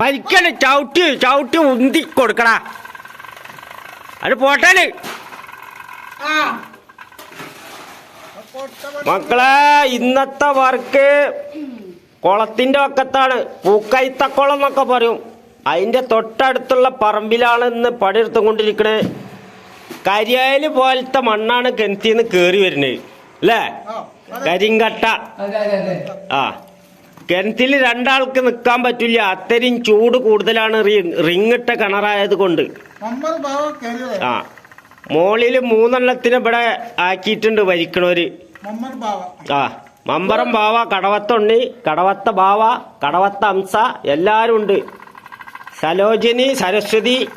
പരിക്കണ് ചവിട്ടി ചവിട്ടി ഉന്തി കൊടുക്കടാ. അത് പോട്ടൽ മക്കളെ ഇന്നത്തെ വർക്ക് കുളത്തിന്റെ വക്കത്താണ്. പൂക്കൈത്തക്കുളം എന്നൊക്കെ പറയും. അതിന്റെ തൊട്ടടുത്തുള്ള പറമ്പിലാണ് ഇന്ന് പണിയെടുത്തുകൊണ്ടിരിക്കണേ. കരിയായൽ പോലത്തെ മണ്ണാണ് കിണറ്റിന്ന് കേറി വരുന്നത്. അല്ലേ? കരിങ്കട്ട. ആ. കിണറ്റിൽ രണ്ടാൾക്ക് നിൽക്കാൻ പറ്റില്ല. അത്രയും ചൂട് കൂടുതലാണ് റിങ്ങിട്ട കിണറായത് കൊണ്ട്. ആ. മോളിൽ മൂന്നെണ്ണത്തിന് ഇവിടെ ആക്കിയിട്ടുണ്ട് വരിക്കണോര് ആ. മമ്പറം ബാവ കടവത്തുണ്ണി കടവത്ത ബാവ കടവത്ത അംസ എല്ലാരും ഉണ്ട്. സലോജനി സരസ്വതി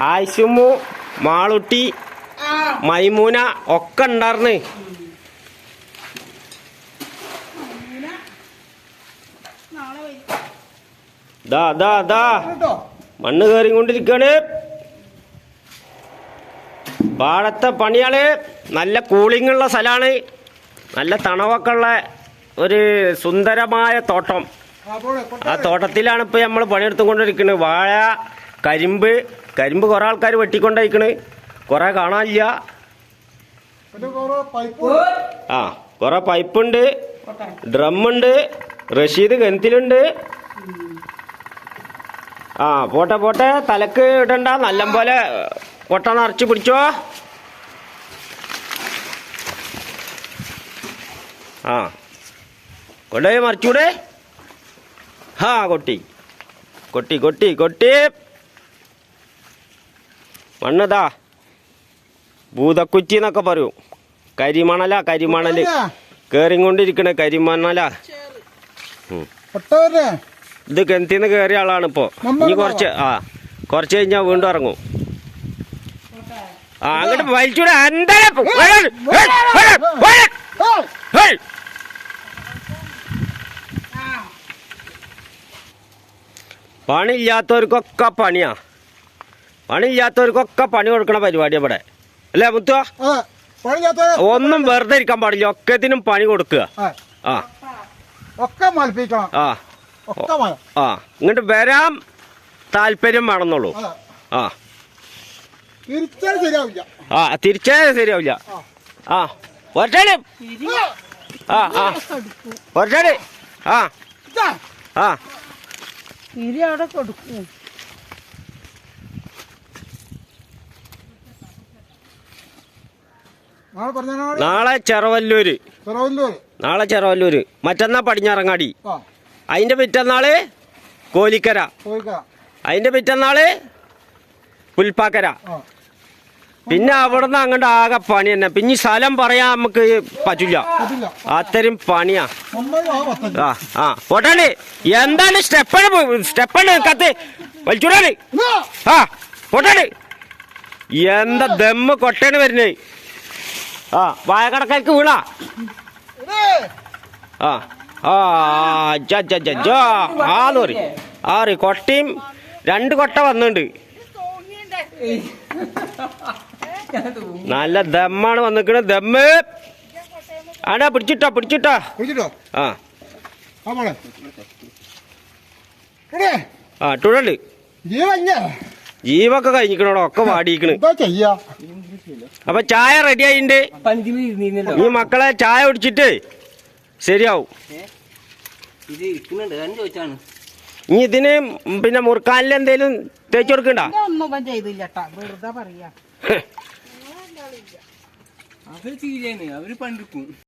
ആയിഷുമു മാളുട്ടി മൈമൂന ഒക്കെ ഉണ്ടാർന്ന്. ദാ ദാ ദാ. മണ്ണ് കയറിക്കൊണ്ടിരിക്കാണ്. പാടത്തെ പണിയാൾ നല്ല കൂളിംഗ് ഉള്ള സ്ഥലമാണ് നല്ല തണവൊക്കെ ഉള്ള ഒരു സുന്ദരമായ തോട്ടം. ആ തോട്ടത്തിലാണ് ഇപ്പൊ നമ്മൾ പണിയെടുത്തുകൊണ്ടിരിക്കുന്നത് വാഴ കരിമ്പ് കരിമ്പ് കുറെ ആൾക്കാർ വെട്ടിക്കൊണ്ടിരിക്കണ് കുറെ കാണാനില്ല. പിന്നെ കുറെ പൈപ്പ് ആ കുറെ പൈപ്പുണ്ട് ഡ്രമ്മുണ്ട് റഷീദ് കിണറ്റിലുണ്ട് ആ പോട്ടെ പോട്ടെ. തലക്ക് ഇടണ്ട. നല്ല പോലെ കൊട്ട അറച്ചു പിടിച്ചോ. ആ. കൊണ്ടുപോയി മറിച്ചൂടെ. ആ കൊട്ടി. കൊട്ടി കൊട്ടി കൊട്ടി. മണ്ണതാ. ഭൂതക്കുറ്റി എന്നൊക്കെ പറയും. കരിമണല കരിമണൽ. കേറിക്കൊണ്ടിരിക്കണ കരിമണല. ഒട്ടവരെ ഇത് കിണറ്റിന്ന് കയറിയ ആളാണ് ഇപ്പോ. ഇനി കുറച്ച് ആ കുറച്ച് കഴിഞ്ഞാ വീണ്ടും ഇറങ്ങും. ആ അങ്ങോട്ട് വലിച്ചൂടെ എന്തായാലും പണിയില്ലാത്തവർക്കൊക്കെ പണിയാ. പണിയില്ലാത്തവർക്കൊക്കെ പണി കൊടുക്കണ പരിപാടി ഇവിടെ. അല്ലേ മുത്തു ഒന്നും വെറുതെ ഇരിക്കാൻ പാടില്ല. ഒക്കത്തിനും പണി കൊടുക്കുക. ആ. ഒക്കെ മൽപ്പിക്കണം. ആ. ആ ഇങ്ങോട്ട് വരാൻ താല്പര്യം വേണമെന്നുള്ളൂ. ആ ആ. തിരിച്ചാൽ ശരിയാവില്ല. ആ ഒരു ശരിയാവില്ല. ആ. ഒരച്ചാൽ ആ. ആ ഒരച്ചാൽ ആ. ഇതാ. ആ. ഇരി അവിടെ കൊടുക്കും. നാളെ ചെറവല്ലൂര്. നാളെ ചെറവല്ലൂര്. മറ്റന്നാ പടിഞ്ഞാറങ്ങാടി. ആ അതിന്റെ പിറ്റന്നാൾ കോലിക്കര. അതിന്റെ അതിന്റെ പിറ്റന്നാൾ പുൽപ്പാക്കര. പിന്നെ അവിടുന്ന് അങ്ങോട്ട് ആകെ പണി തന്നെ. പിന്നെ സ്ഥലം പറയാൻ നമുക്ക് പറ്റില്ല. അത്രയും പണിയാ. ആ ആ പോട്ടാണ് എന്താണ് സ്റ്റെപ്പാണ് സ്റ്റെപ്പാണ് കത്ത് വലിച്ചൂടാണ്. ആ പോട്ടാണ് എന്താ ദമ്മ് കൊട്ടയാണ് വരുന്നത് ആ വായക്കടക്കാർക്ക് വീണാ. ആ. ആ ജ ജ ജ ജ. ആന്ന് പറയും ആറ് കൊട്ടയും രണ്ട് കൊട്ട വന്നിട്ടുണ്ട് നല്ല ദമ്മാണ് വന്നിക്കണ ദമ്മ്. ആടാ പിടിച്ചിട്ടാ പിടിച്ചിട്ടാ. ആ. ആ ജീവഞ്ഞ. ജീവൊക്കെ കഴിഞ്ഞിക്കണോടോ ഒക്കെ വാടിയിക്കണ്. അപ്പൊ ചായ റെഡി ആയിണ്ട്. ഈ മക്കളെ ചായ കുടിച്ചിട്ട് ശരിയാവും. ഇത് ഇരിക്കുന്നുണ്ട്. ഞാൻ ചോദിച്ചാണ്. ഇനി ഇതിന് പിന്നെ മുറുക്കാലിൽ എന്തേലും തേച്ച് കൊടുക്കണ്ട? ഒന്നും ഇവൻ ചെയ്തില്ല വെറുതെ പറയാ. അവർ ചെയ്യാണ് അവർ പണ്ടെടുക്കും